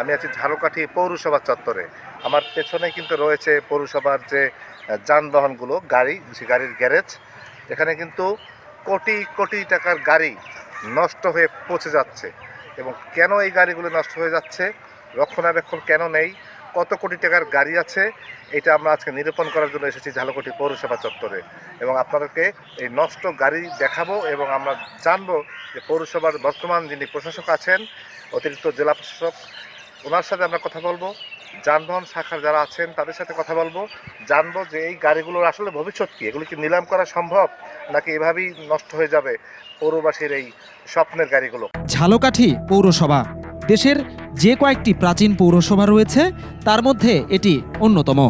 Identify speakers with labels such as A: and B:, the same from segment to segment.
A: আমি আছি ঝালকাঠি পৌরসভা চত্বরে। আমার পেছনে কিন্তু রয়েছে পৌরসভার যে যানবাহনগুলো, গাড়ি যে গাড়ির গ্যারেজ। এখানে কিন্তু কোটি কোটি টাকার গাড়ি নষ্ট হয়ে পচে যাচ্ছে। এবং কেন এই গাড়িগুলো নষ্ট হয়ে যাচ্ছে? রক্ষণাবেক্ষণ কেন নেই? কত কোটি টাকার গাড়ি আছে? এটা আমরা আজকে নিরূপণ করার জন্য এসেছি ঝালকাঠি পৌরসভা চত্বরে। এবং আপনাদেরকে এই নষ্ট গাড়ি দেখাবো এবং আমরা জানব যে পৌরসভার বর্তমান যিনি প্রশাসক আছেন, অতিরিক্ত জেলা প্রশাসক ওনার সাথে আমরা কথা বলব। যানবাহন শাখার যারা আছেন, তাদের সাথে কথা বলব। জানব যে এই গাড়িগুলোর আসলে ভবিষ্যৎ কী? এগুলো কি নিলাম করা সম্ভব, নাকি এভাবেই নষ্ট হয়ে যাবে পৌরবাসীর এই স্বপ্নের গাড়িগুলো?
B: ঝালকাঠি পৌরসভা। দেশের যে কয়েকটি প্রাচীন পৌরসভা রয়েছে, তার মধ্যে এটি অন্যতম।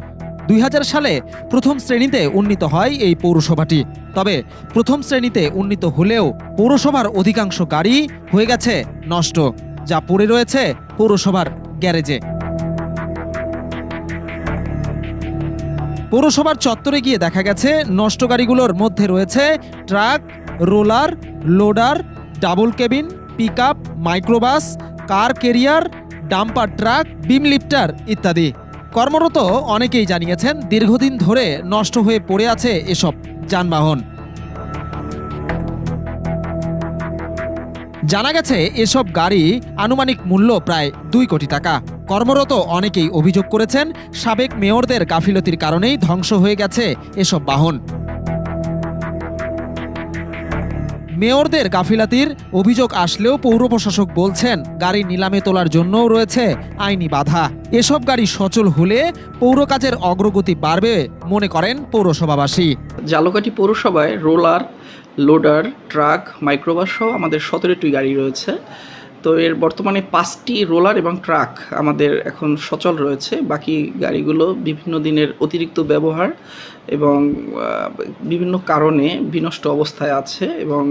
B: দুই হাজার সালে প্রথম শ্রেণীতে উন্নীত হয় এই পৌরসভাটি। তবে প্রথম শ্রেণীতে উন্নীত হলেও পৌরসভার অধিকাংশ গাড়ি হয়ে গেছে নষ্ট। যা পড়ে রয়েছে পৌরসভার গ্যারেজে। পৌরসভার চত্বরে গিয়ে দেখা গেছে নষ্ট গাড়িগুলোর মধ্যে রয়েছে truck, roller, loader, double cabin pick up microbus, car carrier, dumper truck, beam lifter ইত্যাদি। কর্মরত অনেকেই জানিয়েছেন, দীর্ঘদিন ধরে নষ্ট হয়ে পড়ে আছে এসব যানবাহন। জানা গেছে, এসব গাড়ি আনুমানিক মূল্য প্রায় দুই কোটি টাকা। কর্মরত অনেকেই অভিযোগ করেছেন, সাবেক মেয়রদের গাফিলতির কারণেই ধ্বংস হয়ে গেছে এসব বাহন। মেয়রদের গাফিলাতির অভিযোগ আসলেও পৌর প্রশাসক বলছেন, গাড়ি নিলামে তোলার জন্যও রয়েছে আইনি বাধা। এসব গাড়ি সচল হলে পৌর কাজের অগ্রগতি বাড়বে মনে করেন পৌরসভাবাসী।
C: জালকাটি পৌরসভায় রোলার, লোডার, ট্রাক, মাইক্রোবাস সহ আমাদের সতেরোটি গাড়ি রয়েছে। তো এর বর্তমানে পাঁচটি রোলার এবং ট্রাক আমাদের এখন সচল রয়েছে। বাকি গাড়িগুলো বিভিন্ন দিনের অতিরিক্ত ব্যবহার এবং বিভিন্ন কারণে বিনষ্ট অবস্থায় আছে এবং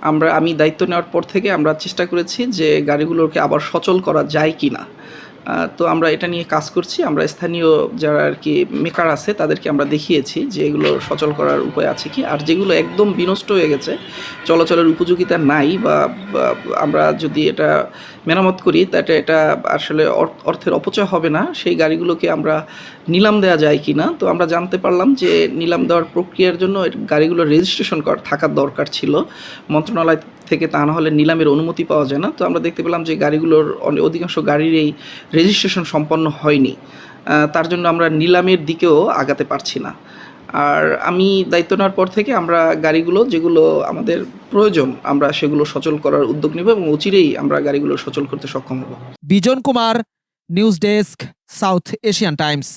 C: আমরা, আমি দায়িত্ব নেওয়ার পর থেকে আমরা চেষ্টা করেছি যে গাড়িগুলোকে আবার সচল করা যায় কি না তো আমরা এটা নিয়ে কাজ করছি। আমরা স্থানীয় যারা আর কি মেকার আছে, তাদেরকে আমরা দেখিয়েছি যে এগুলো সচল করার উপায় আছে কি। আর যেগুলো একদম বিনষ্ট হয়ে গেছে, চলাচলের উপযোগিতা নাই বা আমরা যদি এটা মেরামত করি, তাতে এটা আসলে অর- অর্থের অপচয় হবে না। সেই গাড়িগুলোকে আমরা নিলাম দেওয়া যায় কি না তো আমরা জানতে পারলাম যে নিলাম দেওয়ার প্রক্রিয়ার জন্য গাড়িগুলো রেজিস্ট্রেশন কর, থাকার দরকার ছিল। মন্ত্রণালয় থেকে তা না হলে নিলামের অনুমতি পাওয়া যায় না। তো আমরা দেখতে পেলাম যে গাড়িগুলোর অধিকাংশ গাড়ির এই রেজিস্ট্রেশন সম্পন্ন হয়নি তার জন্য আমরা নিলামের দিকেও আগাতে পারছি না। আর আমি দায়িত্ব নেওয়ার পর থেকে আমরা গাড়িগুলো, যেগুলো আমাদের প্রয়োজন, আমরা সেগুলো সচল করার উদ্যোগ নেব এবং অচিরেই আমরা গাড়িগুলো সচল করতে সক্ষম হব।
B: Bijan Kumar, news desk, South Asian Times.